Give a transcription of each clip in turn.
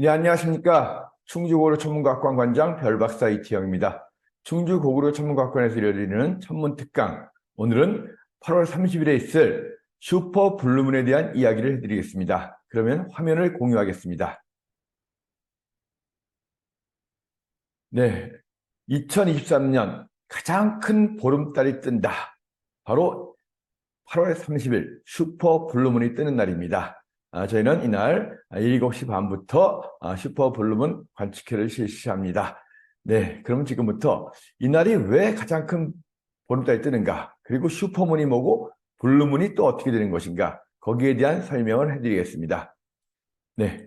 네, 안녕하십니까. 충주고로 천문과학관 관장 별박사 이태영입니다. 충주고구려 천문과학관에서 열리는 천문특강. 오늘은 8월 30일에 있을 슈퍼 블루문에 대한 이야기를 해드리겠습니다. 그러면 화면을 공유하겠습니다. 네. 2023년 가장 큰 보름달이 뜬다. 바로 8월 30일 슈퍼 블루문이 뜨는 날입니다. 아, 저희는 이날 7시 반부터 아, 슈퍼 블루문 관측회를 실시합니다. 네, 그럼 지금부터 이날이 왜 가장 큰 보름달이 뜨는가? 그리고 슈퍼문이 뭐고 블루문이 또 어떻게 되는 것인가? 거기에 대한 설명을 해드리겠습니다. 네.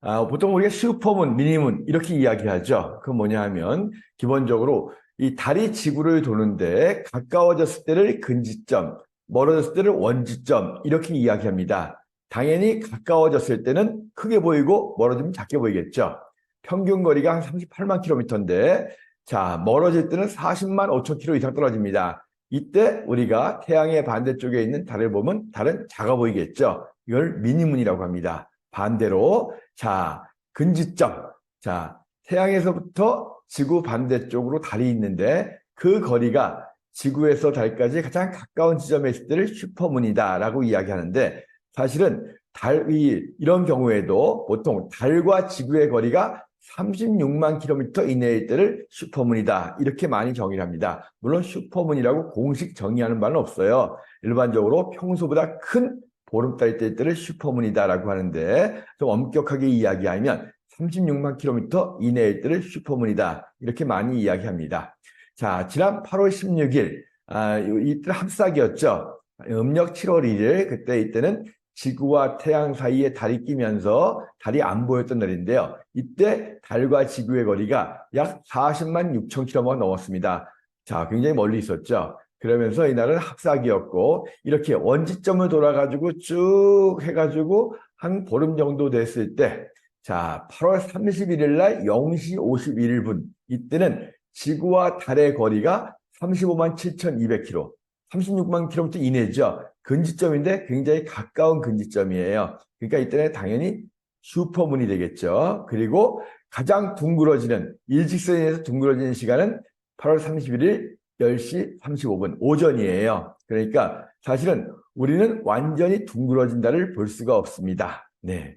아, 보통 우리가 슈퍼문, 미니문 이렇게 이야기하죠. 그 뭐냐 하면 기본적으로 이 달이 지구를 도는데 가까워졌을 때를 근지점, 멀어졌을 때를 원지점 이렇게 이야기합니다. 당연히 가까워졌을 때는 크게 보이고 멀어지면 작게 보이겠죠. 평균 거리가 한 38만 킬로미터인데 자 멀어질 때는 40만 5천 킬로 이상 떨어집니다. 이때 우리가 태양의 반대쪽에 있는 달을 보면 달은 작아 보이겠죠. 이걸 미니문이라고 합니다. 반대로 자 근지점 자 태양에서부터 지구 반대쪽으로 달이 있는데 그 거리가 지구에서 달까지 가장 가까운 지점에 있을 때를 슈퍼문이다라고 이야기하는데 사실은 달 이 이런 경우에도 보통 달과 지구의 거리가 36만 킬로미터 이내일 때를 슈퍼문이다. 이렇게 많이 정의를 합니다. 물론 슈퍼문이라고 공식 정의하는 바는 없어요. 일반적으로 평소보다 큰 보름달이 뜰 때를 슈퍼문이다라고 하는데 좀 엄격하게 이야기하면 36만 킬로미터 이내일 때를 슈퍼문이다. 이렇게 많이 이야기합니다. 자, 지난 8월 16일, 아, 이때 합삭이었죠. 음력 7월 1일, 그때 이때는 지구와 태양 사이에 달이 끼면서 달이 안 보였던 날인데요. 이때 달과 지구의 거리가 약 40만 6천 킬로미터 넘었습니다. 자, 굉장히 멀리 있었죠. 그러면서 이날은 합삭이었고 이렇게 원지점을 돌아가지고 쭉 해가지고 한 보름 정도 됐을 때 자, 8월 31일 날 0시 51분 이때는 지구와 달의 거리가 35만 7,200km, 36만 킬로미터 이내죠. 근지점인데 굉장히 가까운 근지점이에요. 그러니까 이때는 당연히 슈퍼문이 되겠죠. 그리고 가장 둥그러지는 일직선에서 둥그러지는 시간은 8월 31일 10시 35분 오전이에요. 그러니까 사실은 우리는 완전히 둥그러진다를 볼 수가 없습니다. 네.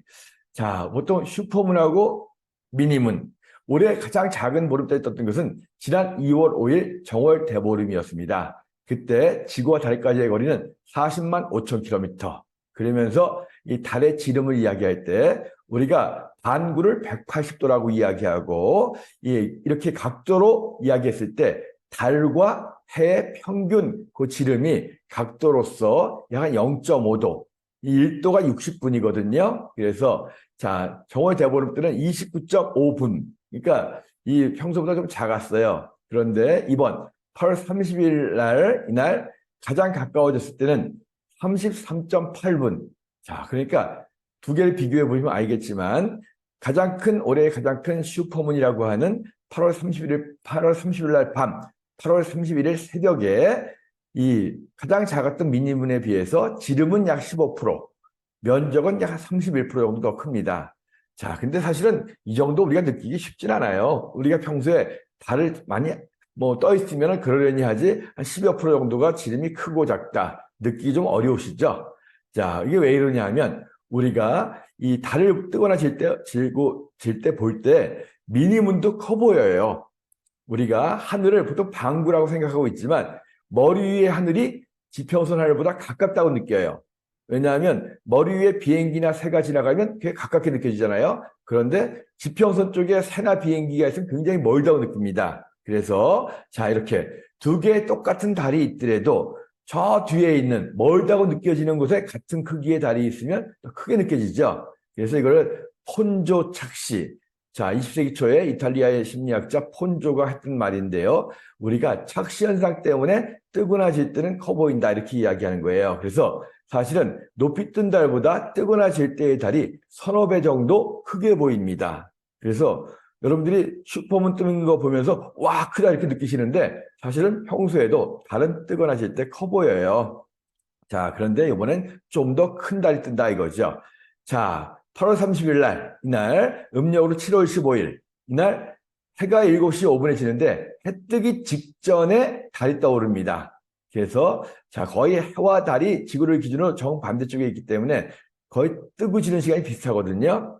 자, 보통 슈퍼문하고 미니문. 올해 가장 작은 보름달이 떴던 것은 지난 2월 5일 정월 대보름이었습니다. 그때 지구와 달까지의 거리는 40만 5천 킬로미터. 그러면서 이 달의 지름을 이야기할 때 우리가 반구를 180도라고 이야기하고 이렇게 각도로 이야기했을 때 달과 해의 평균 그 지름이 각도로서 약 0.5도, 1도가 60분이거든요. 그래서 자 정월 대보름 때는 29.5분. 그러니까 이 평소보다 좀 작았어요. 그런데 이번 8월 30일 날, 이날 가장 가까워졌을 때는 33.8분. 자, 그러니까 두 개를 비교해 보시면 알겠지만 가장 큰, 올해 가장 큰 슈퍼문이라고 하는 8월 31일, 8월 30일 날 밤, 8월 31일 새벽에 이 가장 작았던 미니문에 비해서 지름은 약 15%, 면적은 약 31% 정도 더 큽니다. 자, 근데 사실은 이 정도 우리가 느끼기 쉽진 않아요. 우리가 평소에 달을 많이 뭐 떠 있으면 그러려니 하지 한 10여 프로 정도가 지름이 크고 작다. 느끼기 좀 어려우시죠? 자, 이게 왜 이러냐 하면 우리가 이 달을 뜨거나 질 때, 질고, 질 때 볼 때 미니문도 커 보여요. 우리가 하늘을 보통 방구라고 생각하고 있지만 머리 위의 하늘이 지평선 하늘보다 가깝다고 느껴요. 왜냐하면 머리 위에 비행기나 새가 지나가면 그게 가깝게 느껴지잖아요. 그런데 지평선 쪽에 새나 비행기가 있으면 굉장히 멀다고 느낍니다. 그래서 자 이렇게 두 개의 똑같은 달이 있더라도 저 뒤에 있는 멀다고 느껴지는 곳에 같은 크기의 달이 있으면 더 크게 느껴지죠. 그래서 이거를 폰조 착시. 자, 20세기 초에 이탈리아의 심리학자 폰조가 했던 말인데요. 우리가 착시 현상 때문에 뜨거나 질 때는 커 보인다 이렇게 이야기하는 거예요. 그래서 사실은 높이 뜬 달보다 뜨거나 질 때의 달이 서너 배 정도 크게 보입니다. 그래서 여러분들이 슈퍼문 뜨는 거 보면서 와 크다 이렇게 느끼시는데 사실은 평소에도 달은 뜨거나 질때커 보여요. 자 그런데 이번엔 좀 더 큰 달이 뜬다 이거죠. 자 8월 30일 날, 이날, 음력으로 7월 15일, 이날, 해가 7시 5분에 지는데, 해 뜨기 직전에 달이 떠오릅니다. 그래서, 자, 거의 해와 달이 지구를 기준으로 정반대쪽에 있기 때문에, 거의 뜨고 지는 시간이 비슷하거든요.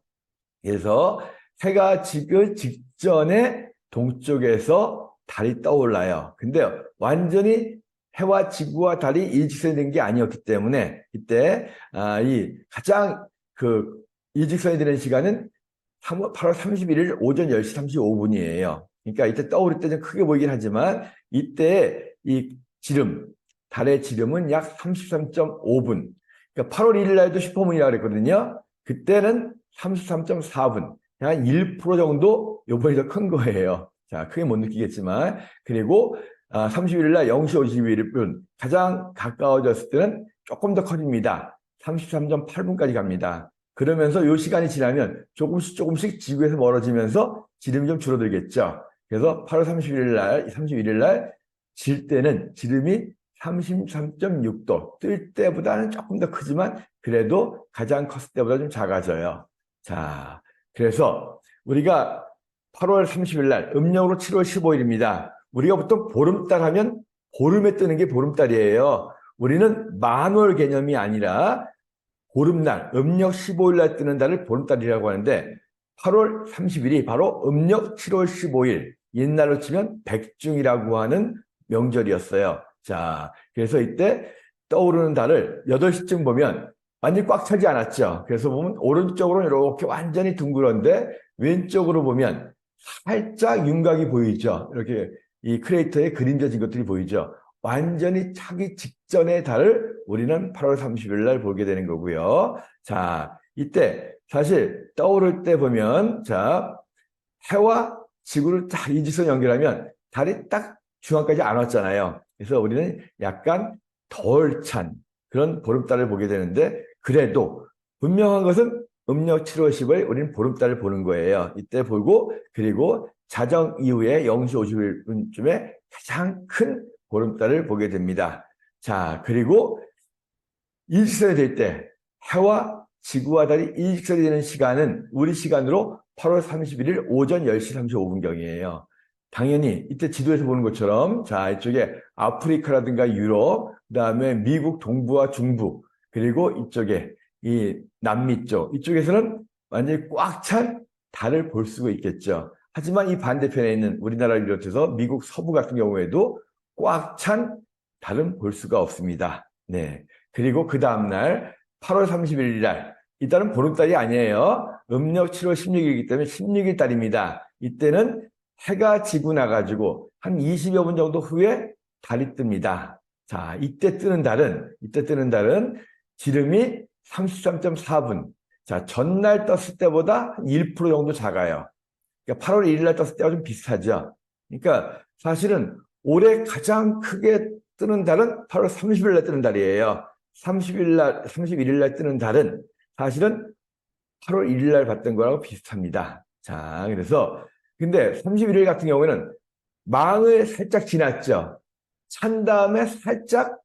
그래서, 해가 지기 직전에 동쪽에서 달이 떠올라요. 근데 완전히 해와 지구와 달이 일직선이 된 게 아니었기 때문에 이때 아, 이 가장 그 일직선이 되는 시간은 8월 31일 오전 10시 35분이에요. 그러니까 이때 떠오를 때 좀 크게 보이긴 하지만 이때 이 지름, 달의 지름은 약 33.5분. 그러니까 8월 1일 날도 슈퍼문이라고 그랬거든요. 그때는 33.4분. 한 1% 정도 요번이 더 큰 거예요. 자, 크게 못 느끼겠지만. 그리고 아, 31일 날 0시 51분 가장 가까워졌을 때는 조금 더 커집니다. 33.8분까지 갑니다. 그러면서 요 시간이 지나면 조금씩 조금씩 지구에서 멀어지면서 지름이 좀 줄어들겠죠. 그래서 8월 31일 날, 31일 날 질 때는 지름이 33.6도, 뜰 때보다는 조금 더 크지만 그래도 가장 컸을 때보다 좀 작아져요. 자, 그래서 우리가 8월 30일 날 음력으로 7월 15일입니다. 우리가 보통 보름달 하면 보름에 뜨는 게 보름달이에요. 우리는 만월 개념이 아니라 보름날, 음력 15일 날 뜨는 달을 보름달이라고 하는데 8월 30일이 바로 음력 7월 15일, 옛날로 치면 백중이라고 하는 명절이었어요. 자, 그래서 이때 떠오르는 달을 8시쯤 보면 완전히 꽉 차지 않았죠. 그래서 보면 오른쪽으로 이렇게 완전히 둥그런데 왼쪽으로 보면 살짝 윤곽이 보이죠. 이렇게 이 크레이터에 그림자진 것들이 보이죠. 완전히 차기 직전의 달을 우리는 8월 30일 날 보게 되는 거고요. 자, 이때 사실 떠오를 때 보면 자, 해와 지구를 딱 이지선 연결하면 달이 딱 중앙까지 안 왔잖아요. 그래서 우리는 약간 덜 찬 그런 보름달을 보게 되는데 그래도 분명한 것은 음력 7월 10일 우리는 보름달을 보는 거예요. 이때 보고 그리고 자정 이후에 0시 51분쯤에 가장 큰 보름달을 보게 됩니다. 자, 그리고 일직선이 될 때 해와 지구와 달이 일직선이 되는 시간은 우리 시간으로 8월 31일 오전 10시 35분경이에요. 당연히 이때 지도에서 보는 것처럼 자 이쪽에 아프리카라든가 유럽 그 다음에 미국 동부와 중부 그리고 이쪽에 이 남미 쪽 이쪽에서는 완전히 꽉 찬 달을 볼 수가 있겠죠. 하지만 이 반대편에 있는 우리나라를 비롯해서 미국 서부 같은 경우에도 꽉 찬 달은 볼 수가 없습니다. 네. 그리고 그 다음날 8월 31일 날, 이 달은 보름달이 아니에요. 음력 7월 16일이기 때문에 16일 달입니다. 이때는 해가 지고 나가지고 한 20여 분 정도 후에 달이 뜹니다. 자, 이때 뜨는 달은, 이때 뜨는 달은 지름이 33.4분. 자, 전날 떴을 때보다 한1% 정도 작아요. 그러니까 8월 1일 날 떴을 때와 좀 비슷하죠. 그러니까 사실은 올해 가장 크게 뜨는 달은 8월 30일 날 뜨는 달이에요. 30일 날, 31일 날 뜨는 달은 사실은 8월 1일 날 봤던 거라고 비슷합니다. 자, 그래서 근데 31일 같은 경우에는 망을 살짝 지났죠. 찬 다음에 살짝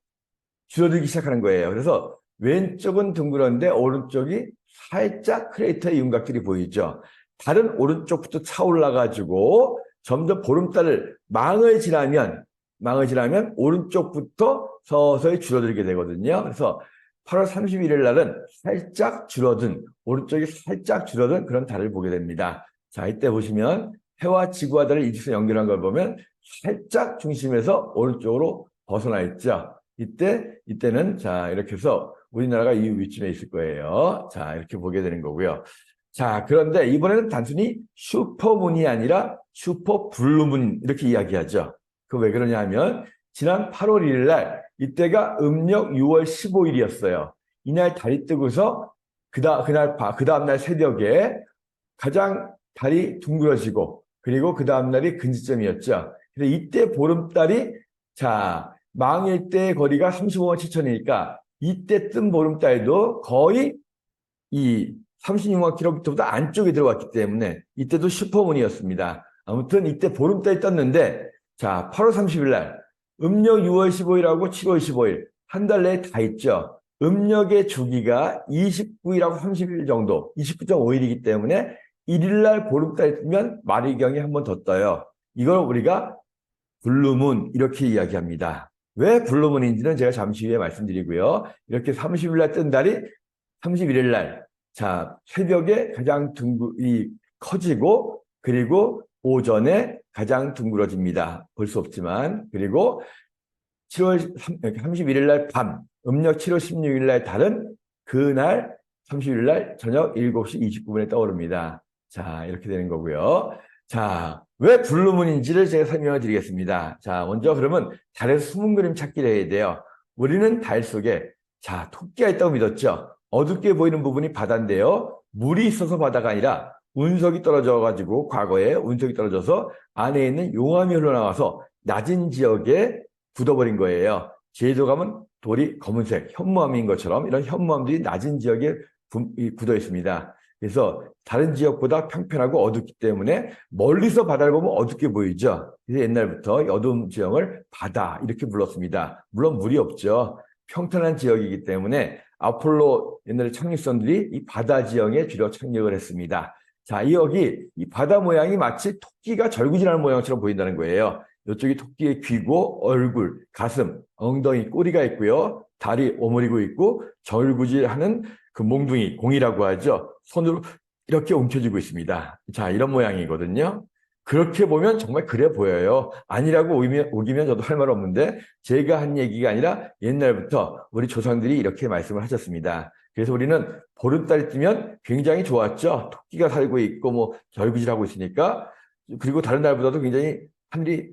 줄어들기 시작하는 거예요. 그래서 왼쪽은 둥그런데 오른쪽이 살짝 크레이터의 윤곽들이 보이죠. 다른 오른쪽부터 차올라가지고 점점 보름달을 망을 지나면 망을 지나면 오른쪽부터 서서히 줄어들게 되거든요. 그래서 8월 31일 날은 살짝 줄어든 오른쪽이 살짝 줄어든 그런 달을 보게 됩니다. 자 이때 보시면 해와 지구와 달을 이직선 연결한 걸 보면 살짝 중심에서 오른쪽으로 벗어나 있죠. 이때 이때는 자 이렇게 해서 우리나라가 이 위쯤에 있을 거예요. 자 이렇게 보게 되는 거고요. 자 그런데 이번에는 단순히 슈퍼문이 아니라 슈퍼 블루문 이렇게 이야기하죠. 그 왜 그러냐 하면 지난 8월 1일 날 이때가 음력 6월 15일이었어요. 이날 달이 뜨고서 그다 그날 그 다음 날 새벽에 가장 달이 둥그러지고 그리고 그 다음 날이 근지점이었죠. 그래서 이때 보름달이 자 망일 때 거리가 35만 7천이니까 이때 뜬 보름달도 거의 이 36만 킬로미터보다 안쪽에 들어왔기 때문에 이때도 슈퍼문이었습니다. 아무튼 이때 보름달이 떴는데 자 8월 30일 날 음력 6월 15일하고 7월 15일 한 달 내에 다 있죠. 음력의 주기가 29일하고 30일 정도, 29.5일이기 때문에 1일 날 보름달이 뜨면 마리경이 한 번 더 떠요. 이걸 우리가 블루문 이렇게 이야기합니다. 왜 블루문인지는 제가 잠시 후에 말씀드리고요. 이렇게 30일 날 뜬 달이 31일 날 자 새벽에 가장 둥글이 커지고 그리고 오전에 가장 둥그러집니다. 볼 수 없지만 그리고 7월 31일 날 밤, 음력 7월 16일 날 달은 그날 30일 날 저녁 7시 29분에 떠오릅니다. 자, 이렇게 되는 거고요. 자, 왜 블루문인지를 제가 설명을 드리겠습니다. 자, 먼저 그러면 달에서 숨은 그림 찾기를 해야 돼요. 우리는 달 속에 자, 토끼가 있다고 믿었죠. 어둡게 보이는 부분이 바다인데요. 물이 있어서 바다가 아니라 운석이 떨어져 가지고 과거에 운석이 떨어져서 안에 있는 용암이 흘러나와서 낮은 지역에 굳어버린 거예요. 가면 돌이 검은색 현무암인 것처럼 이런 현무암들이 낮은 지역에 굳어 있습니다. 그래서 다른 지역보다 평평하고 어둡기 때문에 멀리서 바다를 보면 어둡게 보이죠. 그래서 옛날부터 어두운 지형을 바다 이렇게 불렀습니다. 물론 물이 없죠. 평탄한 지역이기 때문에 아폴로 옛날에 착륙선들이 이 바다 지형에 주로 착륙을 했습니다. 자, 이 여기 이 바다 모양이 마치 토끼가 절구질하는 모양처럼 보인다는 거예요. 이쪽이 토끼의 귀고 얼굴, 가슴, 엉덩이, 꼬리가 있고요. 다리 오므리고 있고 절구질하는 그 몽둥이, 공이라고 하죠. 손으로 이렇게 움켜쥐고 있습니다. 자, 이런 모양이거든요. 그렇게 보면 정말 그래 보여요. 아니라고 오기면, 오기면 저도 할 말 없는데 제가 한 얘기가 아니라 옛날부터 우리 조상들이 이렇게 말씀을 하셨습니다. 그래서 우리는 보름달이 뜨면 굉장히 좋았죠. 토끼가 살고 있고 뭐 절구질하고 있으니까 그리고 다른 날보다도 굉장히 하늘이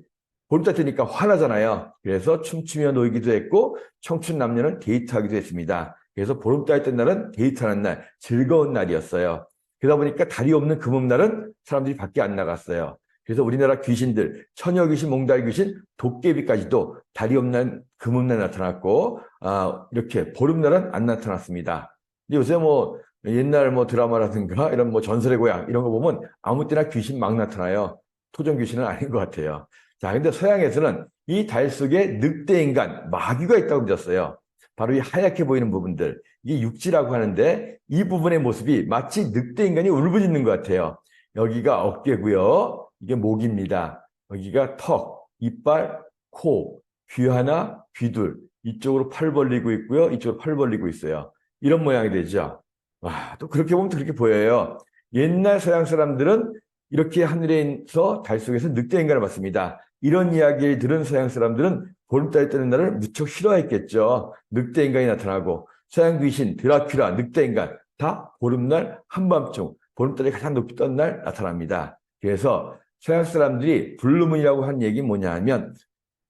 보름달 뜨니까 화나잖아요. 그래서 춤추며 놀기도 했고 청춘 남녀는 데이트하기도 했습니다. 그래서 보름달 뜬 날은 데이트하는 날, 즐거운 날이었어요. 그러다 보니까 달이 없는 금음날은 사람들이 밖에 안 나갔어요. 그래서 우리나라 귀신들, 처녀 귀신, 몽달 귀신, 도깨비까지도 달이 없는 금음날 나타났고, 아, 이렇게 보름날은 안 나타났습니다. 근데 요새 뭐 옛날 뭐 드라마라든가 이런 뭐 전설의 고향 이런 거 보면 아무 때나 귀신 막 나타나요. 토종 귀신은 아닌 것 같아요. 자, 근데 서양에서는 이 달 속에 늑대 인간, 마귀가 있다고 믿었어요. 바로 이 하얗게 보이는 부분들, 이게 육지라고 하는데 이 부분의 모습이 마치 늑대 인간이 울부짖는 것 같아요. 여기가 어깨고요. 이게 목입니다. 여기가 턱, 이빨, 코, 귀 하나, 귀 둘. 이쪽으로 팔 벌리고 있고요. 이쪽으로 팔 벌리고 있어요. 이런 모양이 되죠. 와, 또 그렇게 보면 또 그렇게 보여요. 옛날 서양 사람들은 이렇게 하늘에서 달 속에서 늑대 인간을 봤습니다. 이런 이야기를 들은 서양 사람들은 보름 달이 뜨는 날을 무척 싫어했겠죠. 늑대 인간이 나타나고 서양 귀신, 드라큘라, 늑대 인간 다 보름날 한밤중 보름달이 가장 높이 떴날 나타납니다. 그래서 서양 사람들이 블루문이라고 한 얘기 뭐냐 하면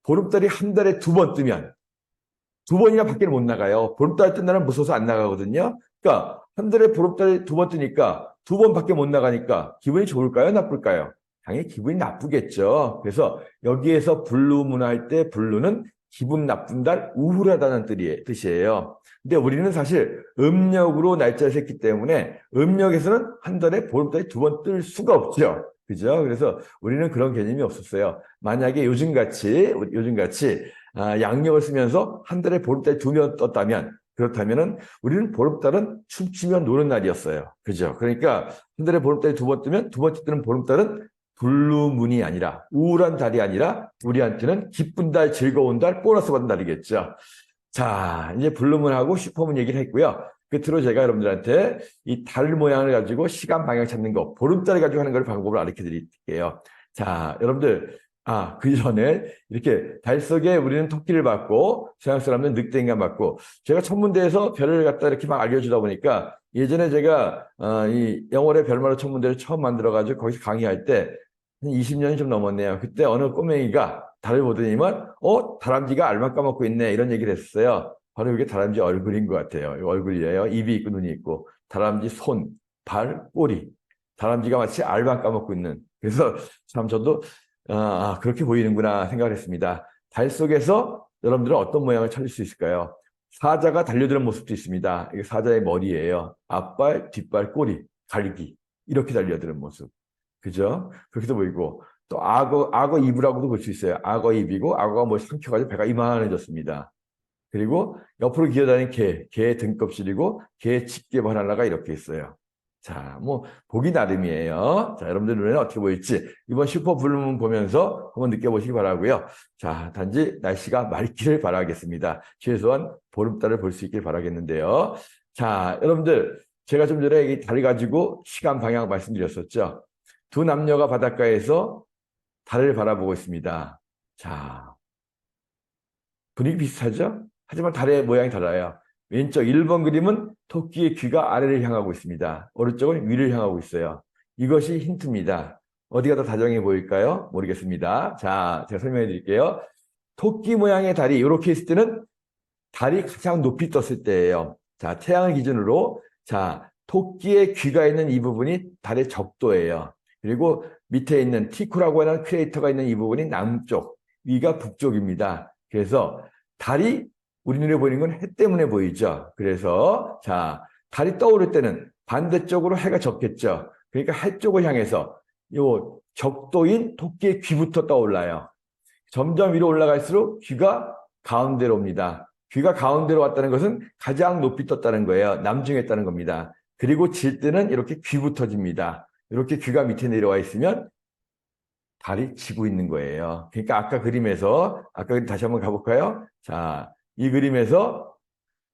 보름달이 한 달에 두 번 뜨면 두 번이나 밖에 못 나가요. 보름달 뜬 날은 무서워서 안 나가거든요. 그러니까 한 달에 보름달이 두 번 뜨니까 두 번 밖에 못 나가니까 기분이 좋을까요? 나쁠까요? 당연히 기분이 나쁘겠죠. 그래서 여기에서 블루문 할 때 블루는 기분 나쁜 달, 우울하다는 뜻이에요. 근데 우리는 사실 음력으로 날짜를 셌기 때문에 음력에서는 한 달에 보름달이 두 번 뜰 수가 없죠. 그죠? 그래서 우리는 그런 개념이 없었어요. 만약에 요즘같이, 요즘같이, 아, 양력을 쓰면서 한 달에 보름달이 두 번 떴다면, 그렇다면은 우리는 보름달은 춤추며 노는 날이었어요. 그죠? 그러니까 한 달에 보름달이 두 번 뜨면 두 번째 뜨는 보름달은 블루문이 아니라 우울한 달이 아니라 우리한테는 기쁜 달, 즐거운 달, 보너스 받은 달이겠죠. 자, 이제 블루문하고 슈퍼문 얘기를 했고요. 끝으로 제가 여러분들한테 이 달 모양을 가지고 시간 방향 찾는 거, 보름달을 가지고 하는 걸 방법을 알려 드릴게요. 자, 여러분들, 아, 그 전에 이렇게 달 속에 우리는 토끼를 봤고, 서양 사람은 늑대 인간 봤고, 제가 천문대에서 별을 갖다 이렇게 막 알려주다 보니까 예전에 제가 어, 이 영월의 별마루 천문대를 처음 만들어가지고 거기서 강의할 때 20년이 좀 넘었네요. 그때 어느 꼬맹이가 달을 보더니만 어 다람쥐가 알만 까먹고 있네 이런 얘기를 했어요. 바로 이게 다람쥐 얼굴인 것 같아요. 얼굴이에요. 입이 있고 눈이 있고 다람쥐 손, 발, 꼬리. 다람쥐가 마치 알만 까먹고 있는. 그래서 참 저도 아, 그렇게 보이는구나 생각을 했습니다. 달 속에서 여러분들은 어떤 모양을 찾을 수 있을까요? 사자가 달려드는 모습도 있습니다. 이게 사자의 머리예요. 앞발, 뒷발, 꼬리, 갈기 이렇게 달려드는 모습. 그죠? 그렇게도 보이고 또 악어 악어 이브라고도 볼 수 있어요. 악어 입이고 악어가 뭐 삼켜가지고 배가 이만해졌습니다. 그리고 옆으로 기어다니는 개, 개의 등껍질이고 개의 집게 바나나가 이렇게 있어요. 자, 뭐 보기 나름이에요. 자, 여러분들 눈에는 어떻게 보일지 이번 슈퍼 블루문 보면서 한번 느껴보시기 바라고요. 자, 단지 날씨가 맑기를 바라겠습니다. 최소한 보름달을 볼 수 있길 바라겠는데요. 자, 여러분들 제가 좀 전에 이 달을 가지고 시간 방향 말씀드렸었죠. 두 남녀가 바닷가에서 달을 바라보고 있습니다. 자, 분위기 비슷하죠? 하지만 달의 모양이 달라요. 왼쪽 1번 그림은 토끼의 귀가 아래를 향하고 있습니다. 오른쪽은 위를 향하고 있어요. 이것이 힌트입니다. 어디가 더 다정해 보일까요? 모르겠습니다. 자, 제가 설명해 드릴게요. 토끼 모양의 달이 이렇게 있을 때는 달이 가장 높이 떴을 때예요. 자, 태양을 기준으로 자, 토끼의 귀가 있는 이 부분이 달의 적도예요. 그리고 밑에 있는 티쿠라고 하는 크레이터가 있는 이 부분이 남쪽, 위가 북쪽입니다. 그래서 달이 우리 눈에 보이는 건 해 때문에 보이죠. 그래서 자 달이 떠오를 때는 반대쪽으로 해가 졌겠죠. 그러니까 해 쪽을 향해서 요 적도인 토끼의 귀부터 떠올라요. 점점 위로 올라갈수록 귀가 가운데로 옵니다. 귀가 가운데로 왔다는 것은 가장 높이 떴다는 거예요. 남중했다는 겁니다. 그리고 질 때는 이렇게 귀부터 집니다. 이렇게 귀가 밑에 내려와 있으면 달이 지고 있는 거예요. 그러니까 아까 그림에서 아까 다시 한번 가볼까요? 자, 이 그림에서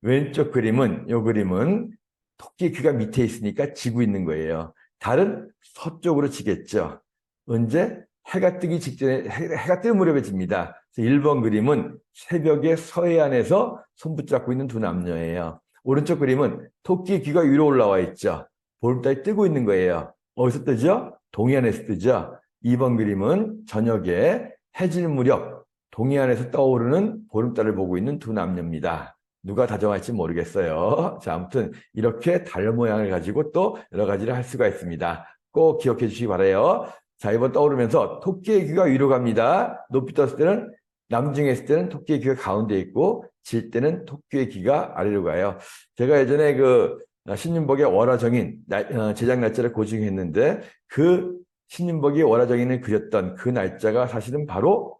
왼쪽 그림은 이 그림은 토끼 귀가 밑에 있으니까 지고 있는 거예요. 달은 서쪽으로 지겠죠. 언제 해가 뜨기 직전에 해, 가 뜨는 무렵에 집니다. 그래서 1번 그림은 새벽에 서해안에서 손 붙잡고 있는 두 남녀예요. 오른쪽 그림은 토끼 귀가 위로 올라와 있죠. 보름달이 뜨고 있는 거예요. 어디서 뜨죠? 동해안에서 뜨죠. 2번 그림은 저녁에 해질 무렵 동해안에서 떠오르는 보름달을 보고 있는 두 남녀입니다. 누가 다정할지 모르겠어요. 자, 아무튼 이렇게 달 모양을 가지고 또 여러 가지를 할 수가 있습니다. 꼭 기억해 주시기 바래요. 자, 이번 떠오르면서 토끼의 귀가 위로 갑니다. 높이 떴을 때는 남중에 있을 때는 토끼의 귀가 가운데 있고 질 때는 토끼의 귀가 아래로 가요. 제가 예전에 그 신윤복의 월화정인 어, 제작 날짜를 고증했는데 그 신윤복이 월화정인을 그렸던 그 날짜가 사실은 바로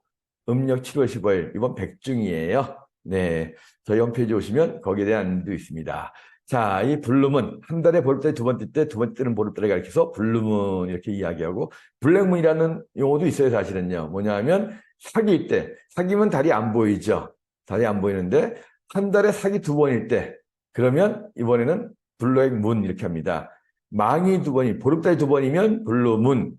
음력 7월 15일 이번 백중이에요. 네, 저희 홈페이지 오시면 거기에 대한 안도 있습니다. 자, 이 블룸은 한 달에 보름달 두 번째 때 두 번째 때는 보름달을 가리켜서 블룸은 이렇게 이야기하고 블랙문이라는 용어도 있어요, 사실은요. 뭐냐 하면 사기일 때, 사기면 달이 안 보이죠. 달이 안 보이는데 한 달에 사기 두 번일 때 그러면 이번에는 블랙문 이렇게 합니다. 망이 두 번이 보름달이 두 번이면 블루 문,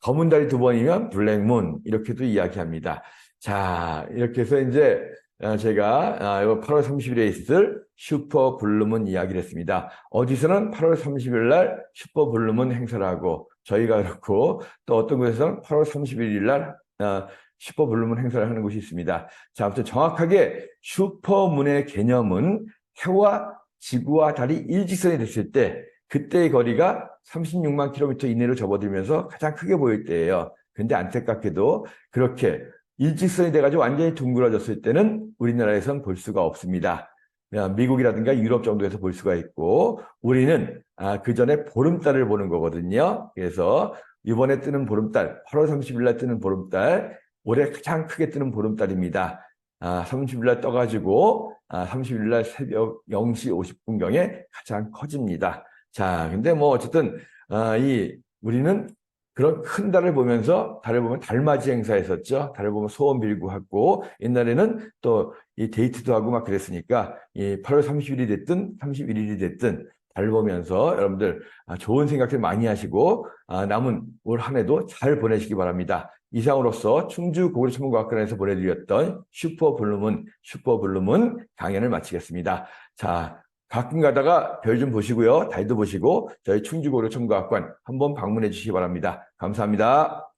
검은 달이 두 번이면 블랙 문 이렇게도 이야기합니다. 자, 이렇게 해서 이제 어, 제가 8월 아, 30일에 있을 슈퍼 블루문 이야기를 했습니다. 어디서는 8월 30일 날 슈퍼 블루문 행사를 하고 저희가 그렇고 또 어떤 곳에서는 8월 31일 날 어, 슈퍼 블루문 행사를 하는 곳이 있습니다. 자, 아무튼 정확하게 슈퍼문의 개념은 해와 지구와 달이 일직선이 됐을 때 그때의 거리가 36만 킬로미터 이내로 접어들면서 가장 크게 보일 때예요. 근데 안타깝게도 그렇게 일직선이 돼가지고 완전히 둥그러졌을 때는 우리나라에선 볼 수가 없습니다. 미국이라든가 유럽 정도에서 볼 수가 있고 우리는 아, 그 전에 보름달을 보는 거거든요. 그래서 이번에 뜨는 보름달, 8월 30일 날 뜨는 보름달, 올해 가장 크게 뜨는 보름달입니다. 아, 30일 날 떠가지고 아, 30일 날 새벽 0시 50분경에 가장 커집니다. 자, 근데 뭐 어쨌든 아, 이 우리는 그런 큰 달을 보면서 달을 보면 달맞이 행사했었죠. 달을 보면 소원 빌고 하고 옛날에는 또 이 데이트도 하고 막 그랬으니까 이 8월 30일이 됐든 31일이 됐든 달 보면서 여러분들 아, 좋은 생각들 많이 하시고 아, 남은 올 한 해도 잘 보내시기 바랍니다. 이상으로서 충주 고구려천문과학관에서 보내드렸던 슈퍼블루문 슈퍼블루문 강연을 마치겠습니다. 자, 가끔 가다가 별 좀 보시고요. 달도 보시고 저희 충주고려천문과학관 한번 방문해 주시기 바랍니다. 감사합니다.